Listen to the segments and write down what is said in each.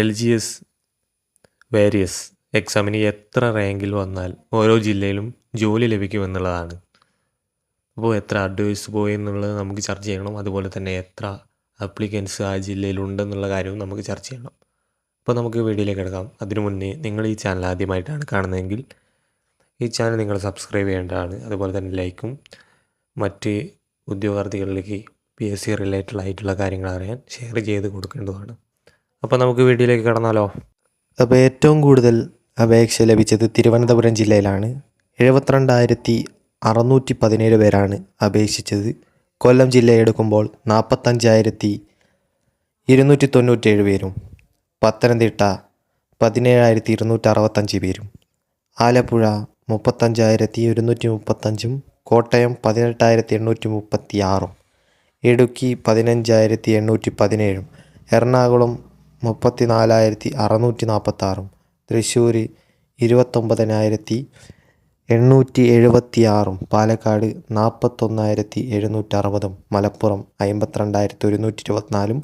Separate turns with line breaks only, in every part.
L G S various എക്സാമിന് എത്ര റാങ്കിൽ വന്നാൽ ഓരോ ജില്ലയിലും ജോലി ലഭിക്കുമെന്നുള്ളതാണ്. അപ്പോൾ എത്ര അഡ്വൈസ് പോയി എന്നുള്ളത് നമുക്ക് ചർച്ച ചെയ്യണം. അതുപോലെ തന്നെ എത്ര അപ്ലിക്കൻസ് ആ ജില്ലയിൽ ഉണ്ടെന്നുള്ള കാര്യവും നമുക്ക് ചർച്ച ചെയ്യണം. അപ്പോൾ നമുക്ക് വീഡിയോയിലേക്ക് എടുക്കാം അതിനു മുന്നേ നിങ്ങൾ ഈ ചാനൽ ആദ്യമായിട്ടാണ് കാണുന്നതെങ്കിൽ ഈ ചാനൽ നിങ്ങൾ സബ്സ്ക്രൈബ് ചെയ്യേണ്ടതാണ്. അതുപോലെ തന്നെ ലൈക്കും മറ്റ് ഉദ്യോഗാർത്ഥികളിലേക്ക് പി എസ് സി റിലേറ്റഡ് ആയിട്ടുള്ള കാര്യങ്ങൾ അറിയാൻ ഷെയർ ചെയ്ത് കൊടുക്കേണ്ടതാണ്. അപ്പോൾ നമുക്ക് വീഡിയോയിലേക്ക് കടന്നാലോ?
അപ്പോൾ ഏറ്റവും കൂടുതൽ അപേക്ഷ ലഭിച്ചത് തിരുവനന്തപുരം ജില്ലയിലാണ്. എഴുപത്തിരണ്ടായിരത്തി അറുന്നൂറ്റി പതിനേഴ് പേരാണ് അപേക്ഷിച്ചത്. കൊല്ലം ജില്ല എടുക്കുമ്പോൾ നാൽപ്പത്തഞ്ചായിരത്തി ഇരുന്നൂറ്റി തൊണ്ണൂറ്റേഴ് പേരും പത്തനംതിട്ട പതിനേഴായിരത്തി ഇരുന്നൂറ്റി അറുപത്തഞ്ച് പേരും ആലപ്പുഴ മുപ്പത്തഞ്ചായിരത്തി ഒരുന്നൂറ്റി മുപ്പത്തഞ്ചും കോട്ടയം പതിനെട്ടായിരത്തി എണ്ണൂറ്റി മുപ്പത്തി ആറും ഇടുക്കി പതിനഞ്ചായിരത്തി എണ്ണൂറ്റി പതിനേഴും എറണാകുളം മുപ്പത്തി നാലായിരത്തി അറുന്നൂറ്റി നാൽപ്പത്താറും തൃശ്ശൂർ ഇരുപത്തൊമ്പതിനായിരത്തി എണ്ണൂറ്റി എഴുപത്തി ആറും പാലക്കാട് നാൽപ്പത്തൊന്നായിരത്തി എഴുന്നൂറ്റി അറുപതും മലപ്പുറം അമ്പത്തിരണ്ടായിരത്തി ഒരുന്നൂറ്റി ഇരുപത്തിനാലും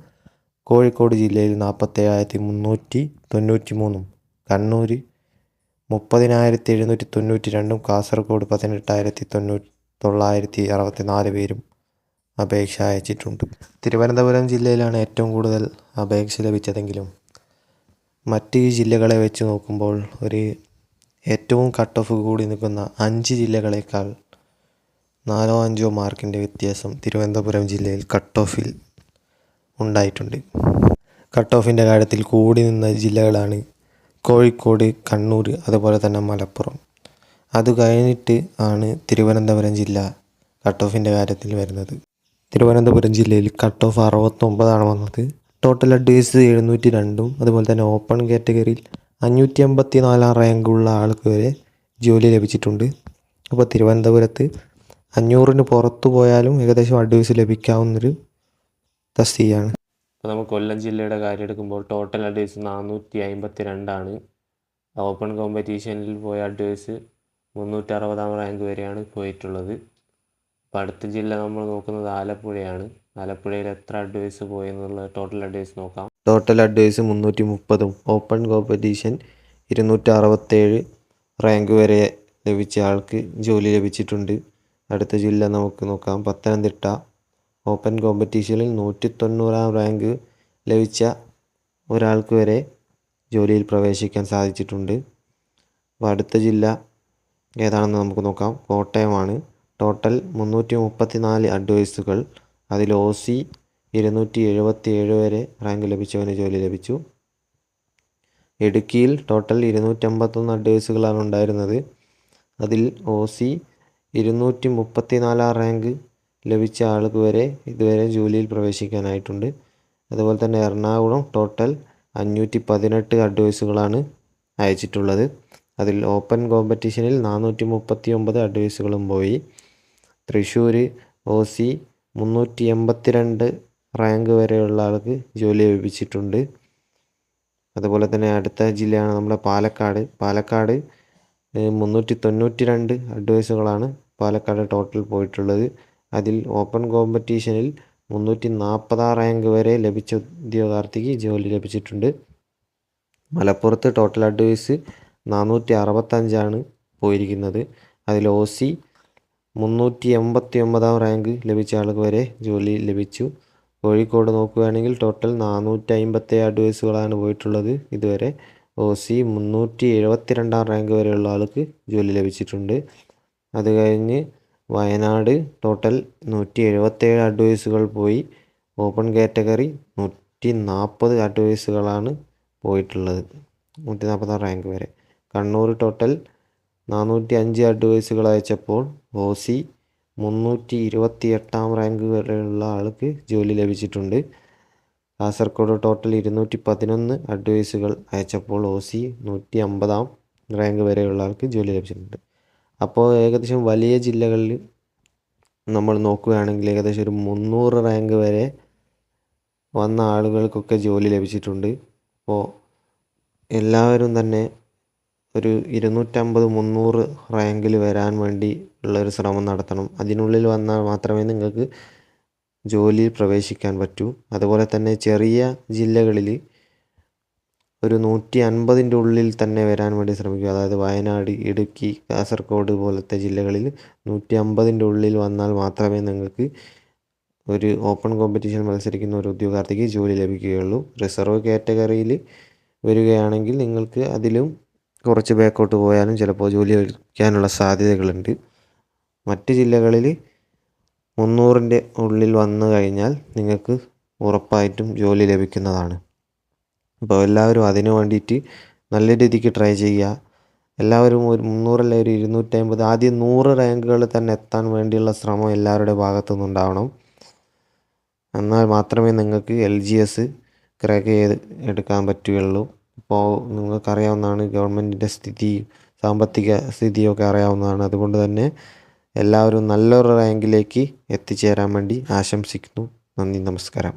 കോഴിക്കോട് ജില്ലയിൽ നാൽപ്പത്തേഴായിരത്തി മുന്നൂറ്റി തൊണ്ണൂറ്റി മൂന്നും കണ്ണൂർ മുപ്പതിനായിരത്തി എഴുന്നൂറ്റി തൊണ്ണൂറ്റി രണ്ടും കാസർഗോഡ് പതിനെട്ടായിരത്തി തൊണ്ണൂറ്റി തൊള്ളായിരത്തി അറുപത്തി നാല് പേരും അപേക്ഷ അയച്ചിട്ടുണ്ട്. തിരുവനന്തപുരം ജില്ലയിലാണ് ഏറ്റവും കൂടുതൽ അപേക്ഷ ലഭിച്ചതെങ്കിലും മറ്റ് ജില്ലകളെ വെച്ച് നോക്കുമ്പോൾ ഒരു ഏറ്റവും കട്ട് ഓഫ് കൂടി നിൽക്കുന്ന അഞ്ച് ജില്ലകളേക്കാൾ നാലോ അഞ്ചോ മാർക്കിന്റെ വ്യത്യാസം തിരുവനന്തപുരം ജില്ലയിൽ കട്ട് ഓഫിൽ ഉണ്ടായിട്ടുണ്ട്. കട്ട് ഓഫിന്റെ കാര്യത്തിൽ കൂടി നിന്ന ജില്ലകളാണ് കോഴിക്കോട് കണ്ണൂർ അതുപോലെ തന്നെ മലപ്പുറം. അത് കഴിഞ്ഞിട്ട് ആണ് തിരുവനന്തപുരം ജില്ല കട്ട് ഓഫിന്റെ കാര്യത്തിൽ വരുന്നത്. തിരുവനന്തപുരം ജില്ലയിൽ കട്ട് ഓഫ് അറുപത്തൊമ്പതാണ് വന്നത്. ടോട്ടൽ അഡ്വൈസ് എഴുന്നൂറ്റി രണ്ടും അതുപോലെ തന്നെ ഓപ്പൺ കാറ്റഗറിയിൽ അഞ്ഞൂറ്റി അമ്പത്തി നാലാം റാങ്കുള്ള ആൾക്ക് വരെ ജോലി ലഭിച്ചിട്ടുണ്ട്. അപ്പോൾ തിരുവനന്തപുരത്ത് അഞ്ഞൂറിന് പുറത്തു പോയാലും ഏകദേശം അഡ്വൈസ് ലഭിക്കാവുന്നൊരു തസ്തികയാണ്.
അപ്പോൾ നമ്മൾ കൊല്ലം ജില്ലയുടെ കാര്യം എടുക്കുമ്പോൾ ടോട്ടൽ അഡ്വൈസ് നാനൂറ്റി അമ്പത്തി രണ്ടാണ് ഓപ്പൺ കോമ്പറ്റീഷനിൽ പോയ അഡ്വൈസ് മുന്നൂറ്റി അറുപതാം റാങ്ക് വരെയാണ് പോയിട്ടുള്ളത്. അപ്പോൾ അടുത്ത ജില്ല നമ്മൾ നോക്കുന്നത് ആലപ്പുഴയാണ്. ആലപ്പുഴയിൽ എത്ര അഡ്വൈസ് പോയി എന്നുള്ള ടോട്ടൽ അഡ്വൈസ് നോക്കാം.
ടോട്ടൽ അഡ്വൈസ് മുന്നൂറ്റി മുപ്പതും ഓപ്പൺ കോമ്പറ്റീഷൻ ഇരുന്നൂറ്റി അറുപത്തേഴ് റാങ്ക് വരെ ലഭിച്ച ആൾക്ക് ജോലി ലഭിച്ചിട്ടുണ്ട്. അടുത്ത ജില്ല നമുക്ക് നോക്കാം. പത്തനംതിട്ട. ഓപ്പൺ കോമ്പറ്റീഷനിൽ നൂറ്റി തൊണ്ണൂറാം റാങ്ക് ലഭിച്ച ഒരാൾക്ക് വരെ ജോലിയിൽ പ്രവേശിക്കാൻ സാധിച്ചിട്ടുണ്ട്. അപ്പോൾ അടുത്ത ജില്ല ഏതാണെന്ന് നമുക്ക് നോക്കാം. കോട്ടയമാണ്. ടോട്ടൽ മുന്നൂറ്റി മുപ്പത്തി നാല് അഡ്വൈസുകൾ അതിൽ ഒ സി ഇരുന്നൂറ്റി എഴുപത്തി ഏഴ് വരെ റാങ്ക് ലഭിച്ചവന് ജോലി ലഭിച്ചു. ഇടുക്കിയിൽ ടോട്ടൽ ഇരുന്നൂറ്റമ്പത്തൊന്ന് അഡ്വൈസുകളാണ് ഉണ്ടായിരുന്നത്. അതിൽ ഒ സി ഇരുന്നൂറ്റി മുപ്പത്തി നാലാം റാങ്ക് ലഭിച്ച ആൾക്ക് വരെ ഇതുവരെ ജോലിയിൽ പ്രവേശിക്കാനായിട്ടുണ്ട്. അതുപോലെ തന്നെ എറണാകുളം ടോട്ടൽ അഞ്ഞൂറ്റി പതിനെട്ട് അഡ്വൈസുകളാണ് അയച്ചിട്ടുള്ളത്. അതിൽ ഓപ്പൺ കോമ്പറ്റീഷനിൽ നാനൂറ്റി മുപ്പത്തി ഒമ്പത് അഡ്വൈസുകളും പോയി. തൃശ്ശൂർ ഒ സി മുന്നൂറ്റി എൺപത്തി രണ്ട് റാങ്ക് വരെയുള്ള ആൾക്ക് ജോലി ലഭിച്ചിട്ടുണ്ട്. അതുപോലെ തന്നെ അടുത്ത ജില്ലയാണ് നമ്മുടെ പാലക്കാട്. പാലക്കാട് മുന്നൂറ്റി തൊണ്ണൂറ്റി രണ്ട് അഡ്വൈസുകളാണ് പാലക്കാട് ടോട്ടൽ പോയിട്ടുള്ളത്. അതിൽ ഓപ്പൺ കോമ്പറ്റീഷനിൽ മുന്നൂറ്റി നാൽപ്പതാം റാങ്ക് വരെ ലഭിച്ച ഉദ്യോഗാർത്ഥിക്ക് ജോലി ലഭിച്ചിട്ടുണ്ട്. മലപ്പുറത്ത് ടോട്ടൽ അഡ്വൈസ് നാനൂറ്റി അറുപത്തഞ്ചാണ് പോയിരിക്കുന്നത്. അതിൽ ഒ സി മുന്നൂറ്റി എൺപത്തി ഒമ്പതാം റാങ്ക് ലഭിച്ച ആൾക്ക് വരെ ജോലി ലഭിച്ചു. കോഴിക്കോട് നോക്കുകയാണെങ്കിൽ ടോട്ടൽ നാനൂറ്റി അമ്പത്തി അഡ്വൈസുകളാണ് പോയിട്ടുള്ളത്. ഇതുവരെ ഒ സി മുന്നൂറ്റി എഴുപത്തി രണ്ടാം റാങ്ക് വരെയുള്ള ആൾക്ക് ജോലി ലഭിച്ചിട്ടുണ്ട്. അത് കഴിഞ്ഞ് വയനാട് ടോട്ടൽ നൂറ്റി എഴുപത്തേഴ് അഡ്വൈസുകൾ പോയി. ഓപ്പൺ കാറ്റഗറി നൂറ്റി നാൽപ്പത് അഡ്വൈസുകളാണ് പോയിട്ടുള്ളത്. നൂറ്റി നാൽപ്പതാം റാങ്ക് വരെ. കണ്ണൂർ ടോട്ടൽ നാനൂറ്റി അഞ്ച് അഡ്വൈസുകൾ അയച്ചപ്പോൾ ഒ സി മുന്നൂറ്റി ഇരുപത്തി എട്ടാം റാങ്ക് വരെയുള്ള ആൾക്ക് ജോലി ലഭിച്ചിട്ടുണ്ട്. കാസർഗോഡ് ടോട്ടൽ ഇരുന്നൂറ്റി പതിനൊന്ന് അഡ്വൈസുകൾ അയച്ചപ്പോൾ ഒ സി നൂറ്റി അമ്പതാം റാങ്ക് വരെയുള്ള ആൾക്ക് ജോലി ലഭിച്ചിട്ടുണ്ട്. അപ്പോൾ ഏകദേശം വലിയ ജില്ലകളിൽ നമ്മൾ നോക്കുകയാണെങ്കിൽ ഏകദേശം ഒരു മുന്നൂറ് റാങ്ക് വരെ വന്ന ആളുകൾക്കൊക്കെ ജോലി ലഭിച്ചിട്ടുണ്ട്. അപ്പോൾ എല്ലാവരും തന്നെ ഒരു ഇരുന്നൂറ്റമ്പത് മുന്നൂറ് റാങ്കിൽ വരാൻ വേണ്ടി ഉള്ളൊരു ശ്രമം നടത്തണം. അതിനുള്ളിൽ വന്നാൽ മാത്രമേ നിങ്ങൾക്ക് ജോലിയിൽ പ്രവേശിക്കാൻ പറ്റൂ. അതുപോലെ തന്നെ ചെറിയ ജില്ലകളിൽ ഒരു നൂറ്റി അൻപതിന്റെ ഉള്ളിൽ തന്നെ വരാൻ വേണ്ടി ശ്രമിക്കുക. അതായത് വയനാട് ഇടുക്കി കാസർഗോഡ് പോലത്തെ ജില്ലകളിൽ നൂറ്റി അമ്പതിന്റെ ഉള്ളിൽ വന്നാൽ മാത്രമേ നിങ്ങൾക്ക് ഒരു ഓപ്പൺ കോമ്പറ്റീഷൻ മത്സരിക്കുന്ന ഒരു ഉദ്യോഗാർത്ഥിക്ക് ജോലി ലഭിക്കുകയുള്ളൂ. റിസർവ് കാറ്റഗറിയിൽ വരികയാണെങ്കിൽ നിങ്ങൾക്ക് അതിലും കുറച്ച് ബാക്കോട്ട് പോയാലും ചിലപ്പോൾ ജോലി ലഭിക്കാനുള്ള സാധ്യതകളുണ്ട്. മറ്റ് ജില്ലകളിൽ മുന്നൂറിന്റെ ഉള്ളിൽ വന്നു കഴിഞ്ഞാൽ നിങ്ങൾക്ക് ഉറപ്പായിട്ടും ജോലി ലഭിക്കുന്നതാണ്. അപ്പോൾ എല്ലാവരും അതിനു വേണ്ടിയിട്ട് നല്ല രീതിക്ക് ട്രൈ ചെയ്യുക. എല്ലാവരും ഒരു മുന്നൂറല്ല ഒരു ഇരുന്നൂറ്റമ്പത് ആദ്യം നൂറ് റാങ്കുകൾ തന്നെ എത്താൻ വേണ്ടിയുള്ള ശ്രമം എല്ലാവരുടെ ഭാഗത്തു നിന്നുണ്ടാവണം. എന്നാൽ മാത്രമേ നിങ്ങൾക്ക് എൽ ജി എസ് ക്രാക്ക് ചെയ്ത് എടുക്കാൻ പറ്റുകയുള്ളൂ. ഇപ്പോൾ നിങ്ങൾക്കറിയാവുന്നതാണ് ഗവൺമെന്റിന്റെ സ്ഥിതി സാമ്പത്തിക സ്ഥിതിയൊക്കെ അറിയാവുന്നതാണ്. അതുകൊണ്ട് തന്നെ എല്ലാവരും നല്ലൊരു റാങ്കിലേക്ക് എത്തിച്ചേരാൻ വേണ്ടി ആശംസിക്കുന്നു. നന്ദി നമസ്കാരം.